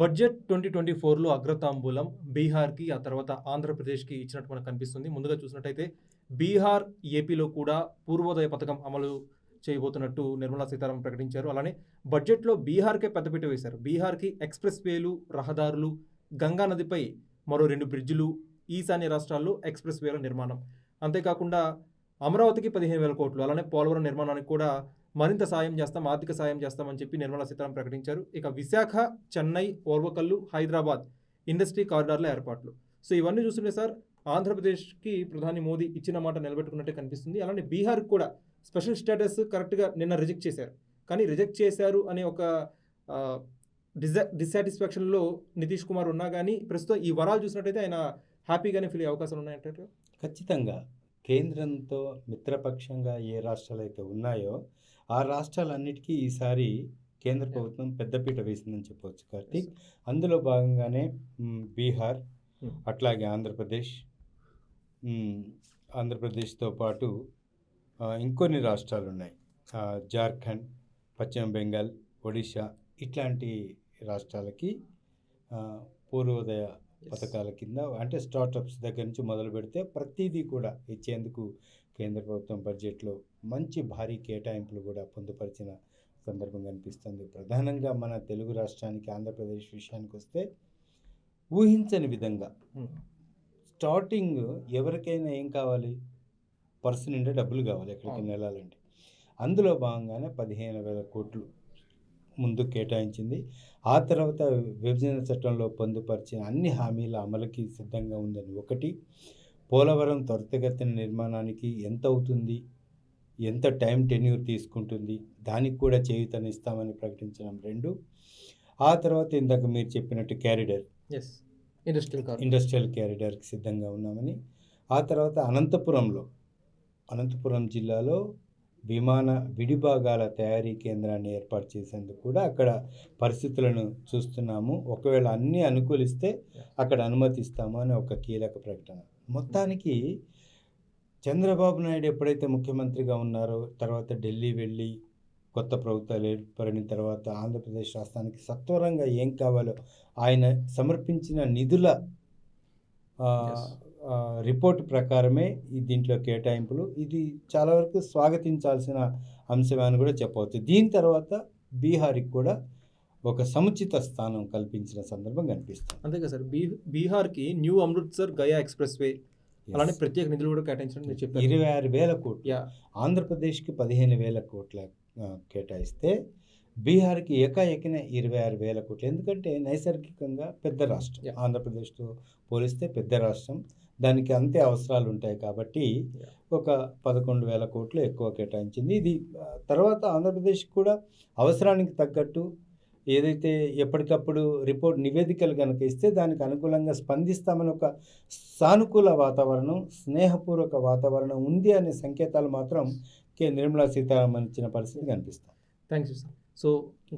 Budget twenty twenty ఫోర్లో అగ్రతాంబూలం బీహార్కి ఆ తర్వాత ఆంధ్రప్రదేశ్కి ఇచ్చినట్టు మనకు కనిపిస్తుంది. ముందుగా చూసినట్టయితే బీహార్ ఏపీలో కూడా పూర్వోదయ పథకం అమలు చేయబోతున్నట్టు నిర్మలా సీతారామన్ ప్రకటించారు. అలానే బడ్జెట్లో బీహార్కే పెద్దపీట వేశారు. బీహార్కి ఎక్స్ప్రెస్ వేలు రహదారులు గంగా నదిపై మరో రెండు బ్రిడ్జిలు ఈశాన్య రాష్ట్రాల్లో ఎక్స్ప్రెస్ వేల నిర్మాణం. అంతేకాకుండా అమరావతికి పదిహేను వేల కోట్లు అలానే పోలవరం నిర్మాణానికి కూడా మరింత సాయం చేస్తాం ఆర్థిక సాయం చేస్తామని చెప్పి నిర్మలా సీతారామన్ ప్రకటించారు. ఇక విశాఖ చెన్నై ఓర్వకల్లు హైదరాబాద్ ఇండస్ట్రీ కారిడార్ల ఏర్పాట్లు. సో ఇవన్నీ చూస్తుంటే సార్ ఆంధ్రప్రదేశ్కి ప్రధాని మోదీ ఇచ్చిన మాట నిలబెట్టుకున్నట్టే కనిపిస్తుంది. అలానే బీహార్కి కూడా స్పెషల్ స్టేటస్ కరెక్ట్గా నిన్న రిజెక్ట్ చేశారు. కానీ రిజెక్ట్ చేశారు అనే ఒక డిజా డిస్సాటిస్ఫాక్షన్లో నితీష్ కుమార్ ఉన్నా కానీ ప్రస్తుతం ఈ వరాలు చూసినట్టయితే ఆయన హ్యాపీగానే ఫీల్ అయ్యే అవకాశాలు ఉన్నాయంటారు? ఖచ్చితంగా. కేంద్రంతో మిత్రపక్షంగా ఏ రాష్ట్రాలు అయితే ఉన్నాయో ఆ రాష్ట్రాలన్నిటికీ ఈసారి కేంద్ర ప్రభుత్వం పెద్దపీట వేసిందని చెప్పవచ్చు కార్తీక్. అందులో భాగంగానే బీహార్ Hmm. అట్లాగే ఆంధ్రప్రదేశ్ ఆంధ్రప్రదేశ్తో పాటు ఇంకొన్ని రాష్ట్రాలు ఉన్నాయి జార్ఖండ్ పశ్చిమ బెంగాల్ ఒడిశా ఇట్లాంటి రాష్ట్రాలకి పూర్వోదయ పథకాల కింద అంటే స్టార్టప్స్ దగ్గర నుంచి మొదలు పెడితే ప్రతిదీ కూడా ఇచ్చేందుకు కేంద్ర ప్రభుత్వం బడ్జెట్లో మంచి భారీ కేటాయింపులు కూడా పొందుపరిచిన సందర్భం కనిపిస్తుంది. ప్రధానంగా మన తెలుగు రాష్ట్రానికి ఆంధ్రప్రదేశ్ విషయానికి వస్తే ఊహించని విధంగా స్టార్టింగ్ ఎవరికైనా ఏం కావాలి? పర్సు నిండా డబ్బులు కావాలి ఎక్కడికైనా వెళ్ళాలంటే. అందులో భాగంగానే పదిహేను వేల కోట్లు ముందు కేటాయించింది. ఆ తర్వాత విభజన చట్టంలో పొందుపరిచిన అన్ని హామీల అమలుకి సిద్ధంగా ఉందని ఒకటి. పోలవరం త్వరితగతిన నిర్మాణానికి ఎంత అవుతుంది? ఎంత టైం టెన్యూర్ తీసుకుంటుంది? దానికి కూడా చేయూతనిస్తామని ప్రకటించడం రెండు. ఆ తర్వాత ఇందాక మీరు చెప్పినట్టు క్యారిడర్. ఎస్ ఇండస్ట్రియల్ ఇండస్ట్రియల్ క్యారిడార్కి సిద్ధంగా ఉన్నామని. ఆ తర్వాత అనంతపురంలో అనంతపురం జిల్లాలో విమాన విడిభాగాల తయారీ కేంద్రాన్ని ఏర్పాటు చేసేందుకు కూడా అక్కడ పరిస్థితులను చూస్తున్నాము. ఒకవేళ అన్నీ అనుకూలిస్తే అక్కడ అనుమతిస్తాము అని ఒక కీలక ప్రకటన. మొత్తానికి చంద్రబాబు నాయుడు ఎప్పుడైతే ముఖ్యమంత్రిగా ఉన్నారో తర్వాత ఢిల్లీ వెళ్ళి కొత్త ప్రభుత్వాలు ఏర్పడిన తర్వాత ఆంధ్రప్రదేశ్ రాష్ట్రానికి సత్వరంగా ఏం కావాలో ఆయన సమర్పించిన నిధుల రిపోర్ట్ ప్రకారమే ఈ దీంట్లో కేటాయింపులు. ఇది చాలా వరకు స్వాగతించాల్సిన అంశమే అని కూడా చెప్పవచ్చు. దీని తర్వాత బీహార్కి కూడా ఒక సముచిత స్థానం కల్పించిన సందర్భం కనిపిస్తుంది. అంతే కదా సార్. బీ బీహార్కి new Amritsar Gaya express way అలానే ప్రత్యేక నిధులు కూడా కేటాయించడం మీరు చెప్పారు. ఇరవై ఆరు వేల కోట్లు. ఆంధ్రప్రదేశ్కి పదిహేను వేల కోట్ల కేటాయిస్తే బీహార్కి ఏకాఏకిన ఇరవై ఆరు వేల కోట్లు. ఎందుకంటే నైసర్గికంగా పెద్ద రాష్ట్రం. ఆంధ్రప్రదేశ్తో పోలిస్తే పెద్ద రాష్ట్రం. దానికి అంతే అవసరాలు ఉంటాయి కాబట్టి. ఒక పదకొండు వేల కోట్లు ఎక్కువ కేటాయించింది. ఇది తర్వాత ఆంధ్రప్రదేశ్ కూడా అవసరానికి తగ్గట్టు ఏదైతే ఎప్పటికప్పుడు రిపోర్ట్ నివేదికలు కనుక ఇస్తే దానికి అనుకూలంగా స్పందిస్తామని ఒక సానుకూల వాతావరణం స్నేహపూర్వక వాతావరణం ఉంది అనే సంకేతాలు మాత్రం కె. నిర్మలా సీతారామన్ ఇచ్చిన పరిస్థితి కనిపిస్తాం థ్యాంక్స్ సార్ సో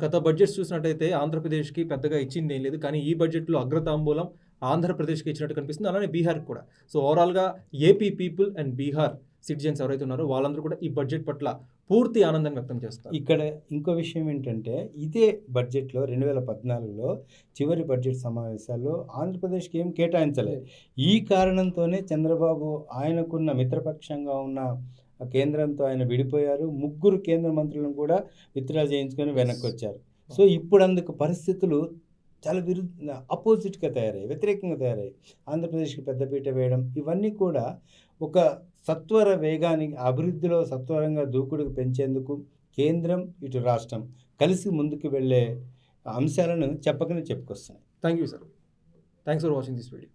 గత బడ్జెట్స్ చూసినట్టయితే ఆంధ్రప్రదేశ్కి పెద్దగా ఇచ్చింది ఏం లేదు. కానీ ఈ బడ్జెట్లో అగ్రతాంబూలం ఆంధ్రప్రదేశ్కి ఇచ్చినట్టు కనిపిస్తుంది. అలానే బీహార్కి కూడా. సో ఓవరాల్గా AP people and Bihar citizens ఎవరైతే ఉన్నారో వాళ్ళందరూ కూడా ఈ బడ్జెట్ పట్ల పూర్తి ఆనందాన్ని వ్యక్తం చేస్తారు. ఇక్కడ ఇంకో విషయం ఏంటంటే ఇదే బడ్జెట్లో రెండు వేల పద్నాలుగులో చివరి బడ్జెట్ సమావేశాల్లో ఆంధ్రప్రదేశ్కి ఏం కేటాయించలేదు. ఈ కారణంతోనే చంద్రబాబు ఆయనకున్న మిత్రపక్షంగా ఉన్న కేంద్రంతో ఆయన విడిపోయారు. ముగ్గురు కేంద్ర మంత్రులను కూడా విత్డ్రా చేయించుకొని వెనక్కి వచ్చారు. సో ఇప్పుడు అందుకు పరిస్థితులు చాలా విరుద్ధ అపోజిట్గా తయారయ్యాయి వ్యతిరేకంగా తయారయ్యాయి. ఆంధ్రప్రదేశ్కి పెద్దపీట వేయడం ఇవన్నీ కూడా ఒక సత్వర వేగానికి అభివృద్ధిలో సత్వరంగా దూకుడుకు పెంచేందుకు కేంద్రం ఇటు రాష్ట్రం కలిసి ముందుకు వెళ్ళే అంశాలను చెప్పకనే చెప్పుకొస్తున్నాయి. Thank you sir thanks for watching this video